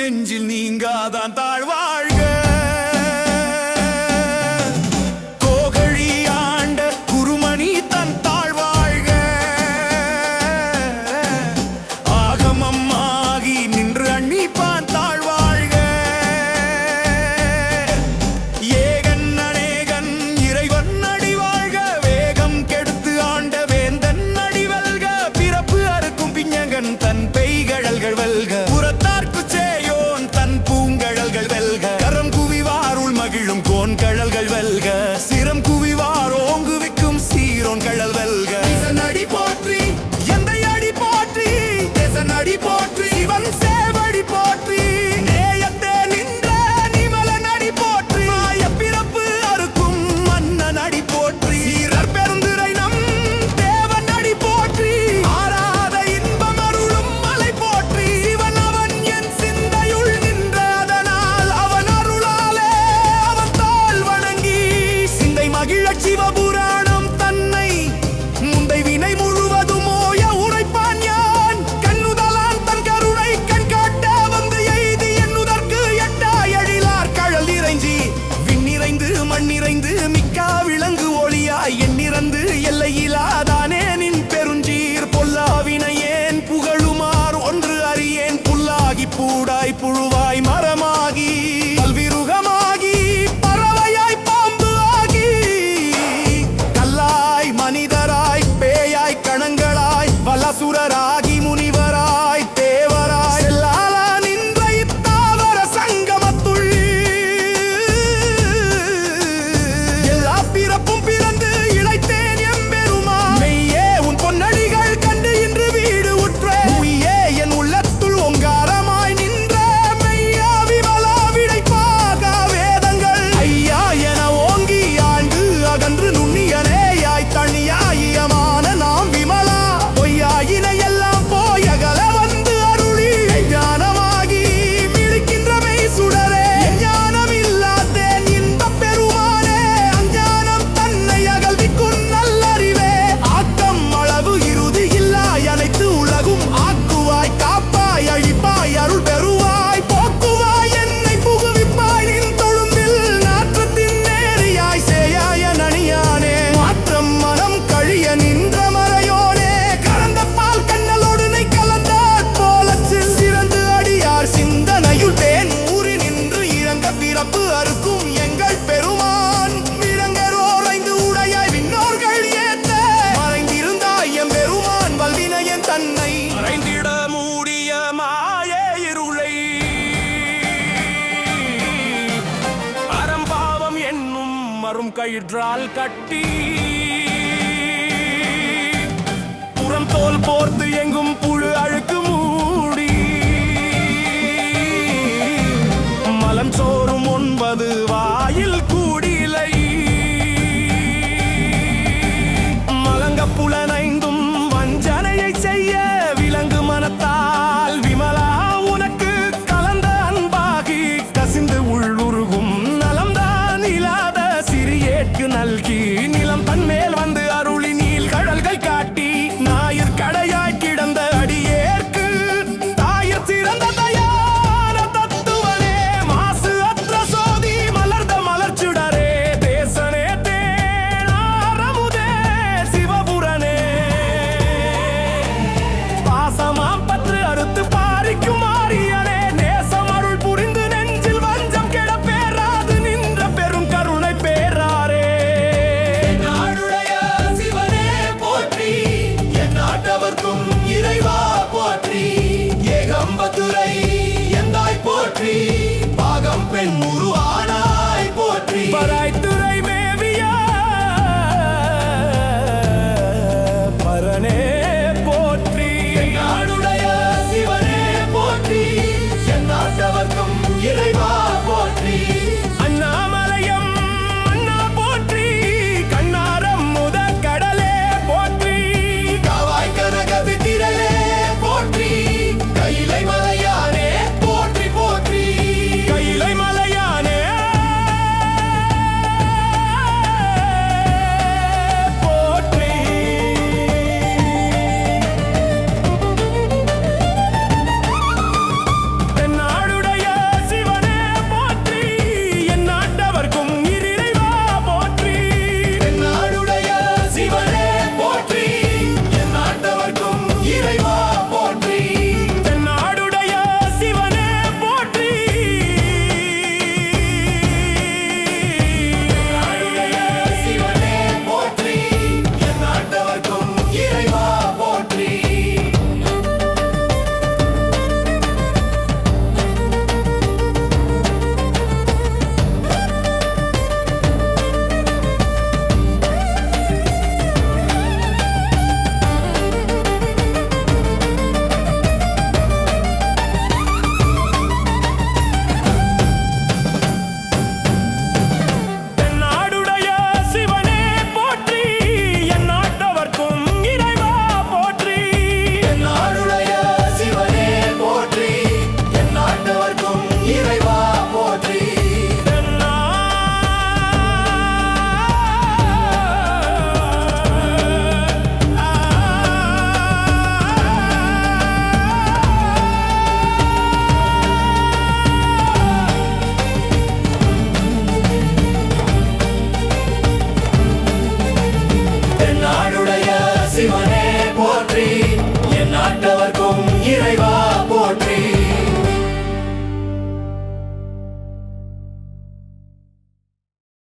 நெஞ்சில் நீங்காதான் தாழ்வா Si va a மரும் கயிற்றால் கட்டி. புறம் தோல் போர்த்து எங்கும் புழு அழுக்கு Simone.